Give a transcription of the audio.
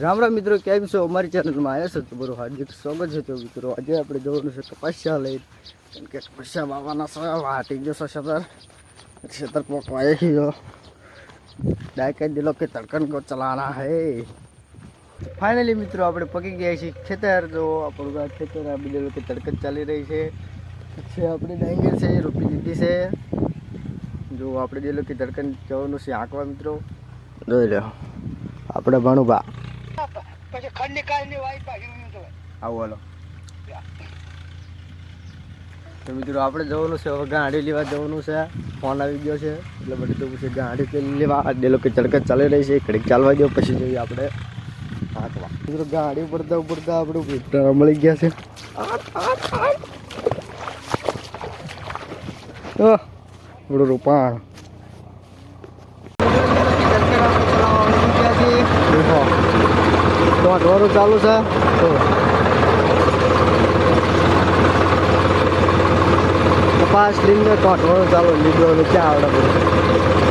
રામ રામ મિત્રો, કેમ છો? અમારી ચેનલમાં આવ્યા છો તમારું હાર્દિક સ્વાગત છે તો મિત્રો, આજે આપણે જવાનું છે તપાસ્યા લઈ કેમ કે તપાસ્યા બાબાના સો વાટી ગયો છે સતર. સતર પકવાઈ ગયો. ડાયકા દીધો કે તડકન કો ચલાના હે. ફાઇનલી મિત્રો, આપણે પકી ગયા છીએ ખેતર. જો આપણું ખેતર આ બધે કે તડકન ચાલી રહી છે. પછી આપણે ડાંગર છે, રોપી દીધી છે. જો આપણે જે લોકો તડકન જવાનું છે, આંકવા મિત્રો. જોઈ લો આપણે ભણુભા પછી ખંડ કાઢની વાઈ પાછી આવો હાલો. તો મિત્રો આપણે જવાનું છે હવે ગાડી લેવા જવાનું છે. ફોન આવી ગયો છે એટલે બધું જવું છે ગાડી લેવા આજે લોકો ચડકત ચાલી રહી છે ઘડીક ચાલવા ગયો પછી જોઈએ આપણે હાંકવા. મિત્રો ગાડી પડતા ઉપડતા આપણે ભૂતરા મળી ગયા છે. આપણું રોપાણ. તો ઢોરો ચાલુ છે. તો કપાસ લીંબે તો ઢોરું ચાલુ લીંબો ક્યાં આવડે